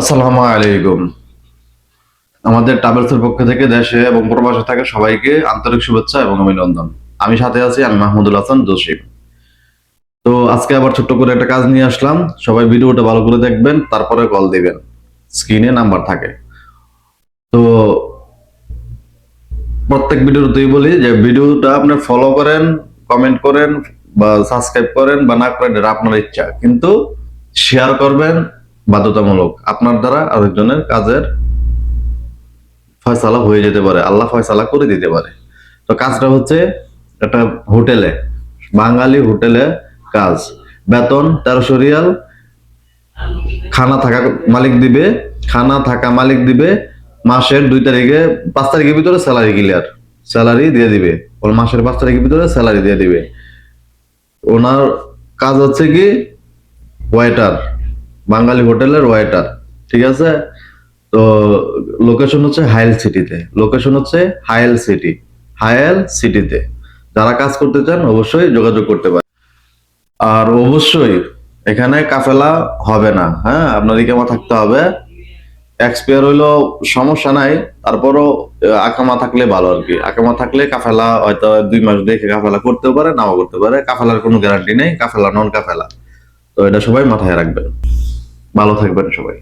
আসসালামু আলাইকুম। আমাদের ট্রাভেলসের পক্ষ থেকে দেশে এবং প্রবাসে থাকা সবাইকে আন্তরিক শুভেচ্ছা এবং অভিনন্দন। আমি সাথে আছি আমি মাহমুদুল হাসান জসিম তো আজকে আবার ছোট্ট করে একটা কাজ নিয়ে আসলাম। সবাই ভিডিওটা ভালো করে দেখবেন, তারপরে কল দিবেন। স্ক্রিনে নাম্বার থাকে। তো প্রত্যেক ভিডিওতেই বলি যে ভিডিওটা আপনি ফলো করেন কমেন্ট করেন বা সাবস্ক্রাইব করেন বা না করেন আপনার ইচ্ছা। কিন্তু শেয়ার করবেন বাধ্যতামূলক। আপনার দ্বারা আরেকজনের কাজের ফয়সালা হয়ে যেতে পারে, আল্লাহ ফয়সালা করে দিতে পারে। তো কাজটা হচ্ছে একটা হোটেলে, বাঙালি হোটেলে কাজ। বেতন তেরোশো রিয়াল, খানা থাকা মালিক দিবে, খানা থাকা মালিক দিবে, মাসের দুই তারিখে, পাঁচ তারিখের ভিতরে স্যালারি ক্লিয়ার স্যালারি দিয়ে দিবে, ওর মাসের পাঁচ তারিখের ভিতরে স্যালারি দিয়ে দিবে। ওনার কাজ হচ্ছে কি? ওয়েটার বাঙালি হোটেলের ওয়েটার ঠিক আছে? তো লোকেশন হচ্ছে হাইল সিটিতে। লোকেশন হচ্ছে হায়েল সিটি হাইল সিটিতে। যারা কাজ করতে চান অবশ্যই যোগাযোগ করতে পারেন। আর অবশ্যই এখানে কাফেলা হবে না হ্যাঁ? আপনার ইকামা থাকতে হবে। এক্সপায়ার হইল সমস্যা নাই, তারপরও আকামা থাকলে ভালো আর কি। আকামা থাকলে কাফেলা হয়তো দুই মাস দেখে কাফেলা করতেও পারে, নাও করতে পারে। কাফেলার কোনো গ্যারান্টি নেই, কাফেলা নন কাফেলা তো এটা সবাই মাথায় রাখবেন। ভালো থাকবেন সবাই।